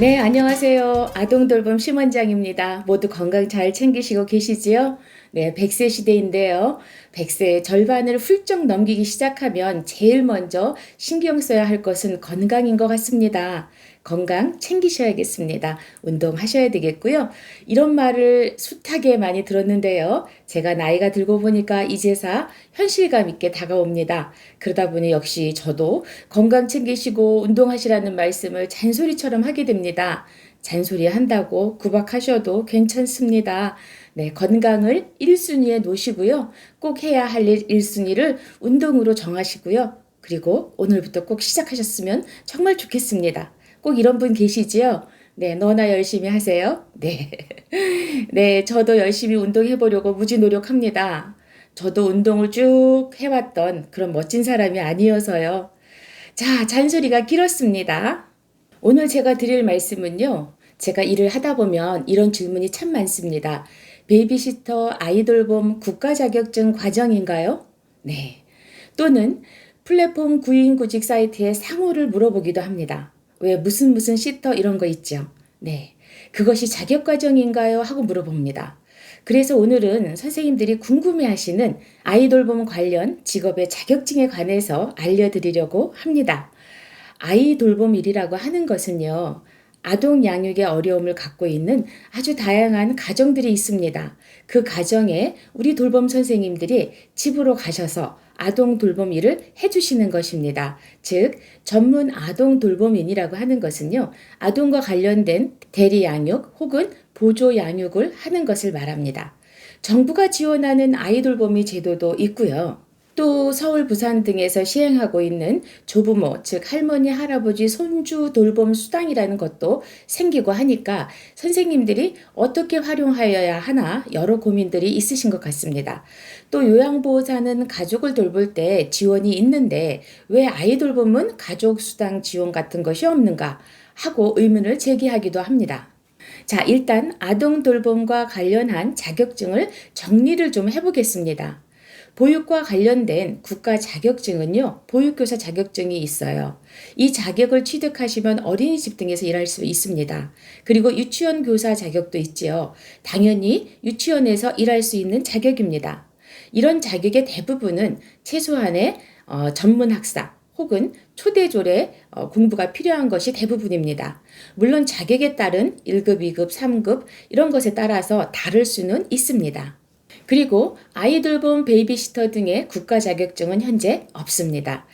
네, 안녕하세요. 아동돌봄 심원장입니다. 모두 건강 잘 챙기시고 계시지요? 네, 100세 시대인데요. 100세 절반을 훌쩍 넘기기 시작하면 제일 먼저 신경 써야 할 것은 건강인 것 같습니다. 건강 챙기셔야겠습니다. 운동하셔야 되겠고요. 이런 말을 숱하게 많이 들었는데요. 제가 나이가 들고 보니까 이제사 현실감 있게 다가옵니다. 그러다 보니 역시 저도 건강 챙기시고 운동하시라는 말씀을 잔소리처럼 하게 됩니다. 잔소리 한다고 구박하셔도 괜찮습니다. 네, 건강을 1순위에 놓으시고요. 꼭 해야 할 일 1순위를 운동으로 정하시고요. 그리고 오늘부터 꼭 시작하셨으면 정말 좋겠습니다. 꼭 이런 분 계시지요? 네, 너나 열심히 하세요. 네. 네, 저도 열심히 운동해 보려고 무지 노력합니다. 저도 운동을 쭉 해왔던 그런 멋진 사람이 아니어서요. 자, 잔소리가 길었습니다. 오늘 제가 드릴 말씀은요. 제가 일을 하다 보면 이런 질문이 참 많습니다. 베이비시터 아이돌봄 국가 자격증 과정인가요? 네. 또는 플랫폼 구인 구직 사이트에 상호를 물어보기도 합니다. 왜 무슨 무슨 시터 이런 거 있죠. 네. 그것이 자격 과정인가요? 하고 물어봅니다. 그래서 오늘은 선생님들이 궁금해 하시는 아이돌봄 관련 직업의 자격증에 관해서 알려드리려고 합니다. 아이돌봄 일이라고 하는 것은요. 아동 양육의 어려움을 갖고 있는 아주 다양한 가정들이 있습니다. 그 가정에 우리 돌봄 선생님들이 집으로 가셔서 아동 돌봄 일을 해주시는 것입니다. 즉, 전문 아동 돌봄인이라고 하는 것은요, 아동과 관련된 대리 양육 혹은 보조 양육을 하는 것을 말합니다. 정부가 지원하는 아이 돌봄이 제도도 있고요. 또 서울, 부산 등에서 시행하고 있는 조부모, 즉 할머니, 할아버지, 손주 돌봄 수당이라는 것도 생기고 하니까 선생님들이 어떻게 활용하여야 하나 여러 고민들이 있으신 것 같습니다. 또 요양보호사는 가족을 돌볼 때 지원이 있는데 왜 아이 돌봄은 가족 수당 지원 같은 것이 없는가 하고 의문을 제기하기도 합니다. 자, 일단 아동 돌봄과 관련한 자격증을 정리를 좀 해보겠습니다. 보육과 관련된 국가 자격증은요, 보육교사 자격증이 있어요. 이 자격을 취득하시면 어린이집 등에서 일할 수 있습니다. 그리고 유치원 교사 자격도 있지요. 당연히 유치원에서 일할 수 있는 자격입니다. 이런 자격의 대부분은 최소한의 어, 전문 학사, 혹은 초대졸의 어, 공부가 필요한 것이 대부분입니다. 물론 자격에 따른 1급, 2급, 3급 이런 것에 따라서 다를 수는 있습니다. 그리고 아이돌봄 베이비시터 등의 국가 자격증은 현재 없습니다.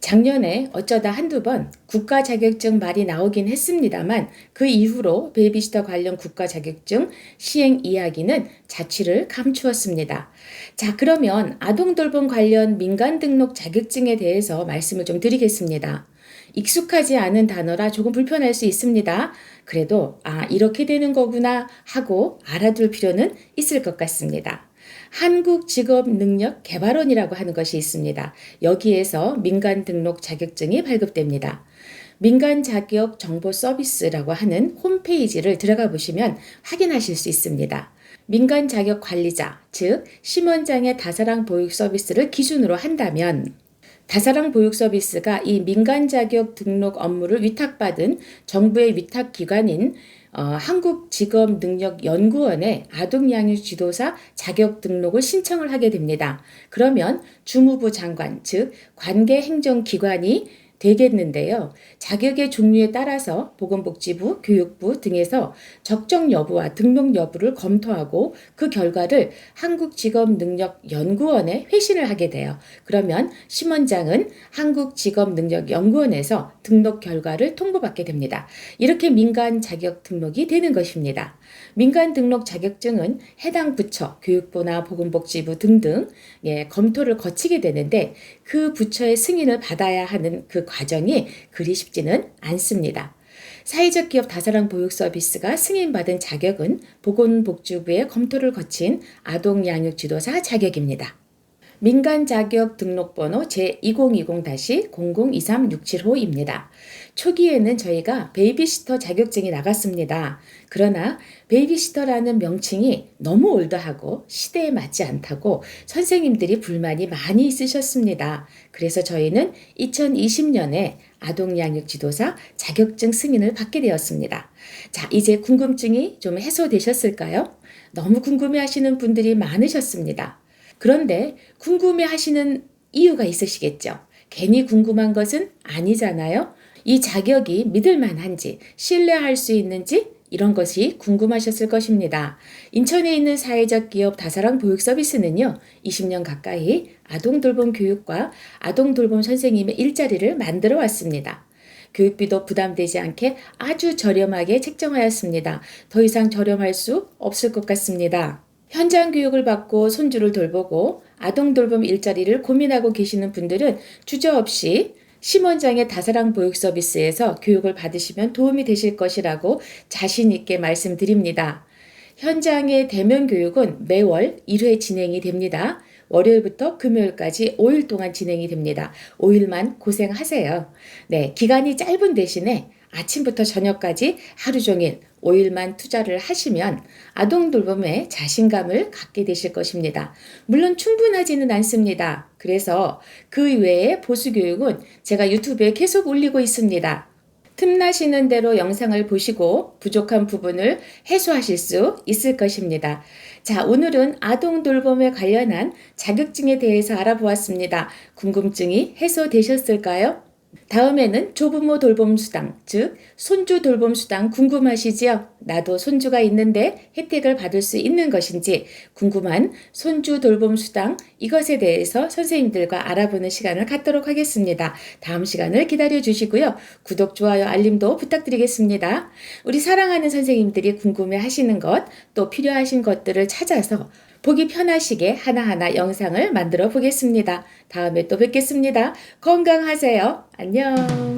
작년에 어쩌다 한두 번 국가 자격증 말이 나오긴 했습니다만 그 이후로 베이비시터 관련 국가 자격증 시행 이야기는 자취를 감추었습니다. 자, 그러면 아동 돌봄 관련 민간 등록 자격증에 대해서 말씀을 좀 드리겠습니다. 익숙하지 않은 단어라 조금 불편할 수 있습니다. 그래도 아, 이렇게 되는 거구나 하고 알아둘 필요는 있을 것 같습니다. 한국직업능력개발원이라고 하는 것이 있습니다. 여기에서 민간 등록 자격증이 발급됩니다. 민간 자격 정보 서비스라고 하는 홈페이지를 들어가 보시면 확인하실 수 있습니다. 민간 자격 관리자, 즉 심원장의 다사랑 보육 서비스를 기준으로 한다면 다사랑 보육 서비스가 이 민간 자격 등록 업무를 위탁받은 정부의 위탁 기관인 어, 한국직업능력연구원에 아동양육 지도사 자격 등록을 신청을 하게 됩니다. 그러면 주무부 장관, 즉 관계행정기관이 되겠는데요. 자격의 종류에 따라서 보건복지부, 교육부 등에서 적정 여부와 등록 여부를 검토하고 그 결과를 한국직업능력연구원에 회신을 하게 돼요. 그러면 심원장은 한국직업능력연구원에서 등록 결과를 통보받게 됩니다. 이렇게 민간 자격 등록이 되는 것입니다. 민간 등록 자격증은 해당 부처, 교육부나 보건복지부 등등 예, 검토를 거치게 되는데 그 부처의 승인을 받아야 하는 그 과정이 그리 쉽지는 않습니다. 사회적 기업 다사랑 보육 서비스가 승인받은 자격은 보건복지부의 검토를 거친 아동 양육 지도사 자격입니다. 민간 자격 등록번호 제2020-002367호입니다. 초기에는 저희가 베이비시터 자격증이 나갔습니다. 그러나 베이비시터라는 명칭이 너무 올드하고 시대에 맞지 않다고 선생님들이 불만이 많이 있으셨습니다. 그래서 저희는 2020년에 아동양육 지도사 자격증 승인을 받게 되었습니다. 자, 이제 궁금증이 좀 해소되셨을까요? 너무 궁금해 하시는 분들이 많으셨습니다. 그런데 궁금해 하시는 이유가 있으시겠죠? 괜히 궁금한 것은 아니잖아요? 이 자격이 믿을 만한지, 신뢰할 수 있는지, 이런 것이 궁금하셨을 것입니다. 인천에 있는 사회적 기업 다사랑 보육 서비스는요, 20년 가까이 아동 돌봄 교육과 아동 돌봄 선생님의 일자리를 만들어 왔습니다. 교육비도 부담되지 않게 아주 저렴하게 책정하였습니다. 더 이상 저렴할 수 없을 것 같습니다. 현장 교육을 받고 손주를 돌보고 아동 돌봄 일자리를 고민하고 계시는 분들은 주저없이 심원장의 다사랑 보육 서비스에서 교육을 받으시면 도움이 되실 것이라고 자신 있게 말씀드립니다. 현장의 대면 교육은 매월 1회 진행이 됩니다. 월요일부터 금요일까지 5일 동안 진행이 됩니다. 5일만 고생하세요. 네, 기간이 짧은 대신에 아침부터 저녁까지 하루 종일 5일만 투자를 하시면 아동 돌봄에 자신감을 갖게 되실 것입니다. 물론 충분하지는 않습니다. 그래서 그 외에 보수 교육은 제가 유튜브에 계속 올리고 있습니다. 틈나시는 대로 영상을 보시고 부족한 부분을 해소하실 수 있을 것입니다. 자, 오늘은 아동 돌봄에 관련한 자격증에 대해서 알아보았습니다. 궁금증이 해소되셨을까요? 다음에는 조부모 돌봄 수당, 즉 손주 돌봄 수당 궁금하시지요? 나도 손주가 있는데 혜택을 받을 수 있는 것인지 궁금한 손주 돌봄 수당 이것에 대해서 선생님들과 알아보는 시간을 갖도록 하겠습니다. 다음 시간을 기다려 주시고요. 구독, 좋아요, 알림도 부탁드리겠습니다. 우리 사랑하는 선생님들이 궁금해 하시는 것, 또 필요하신 것들을 찾아서 보기 편하시게 하나하나 영상을 만들어 보겠습니다. 다음에 또 뵙겠습니다. 건강하세요. 안녕.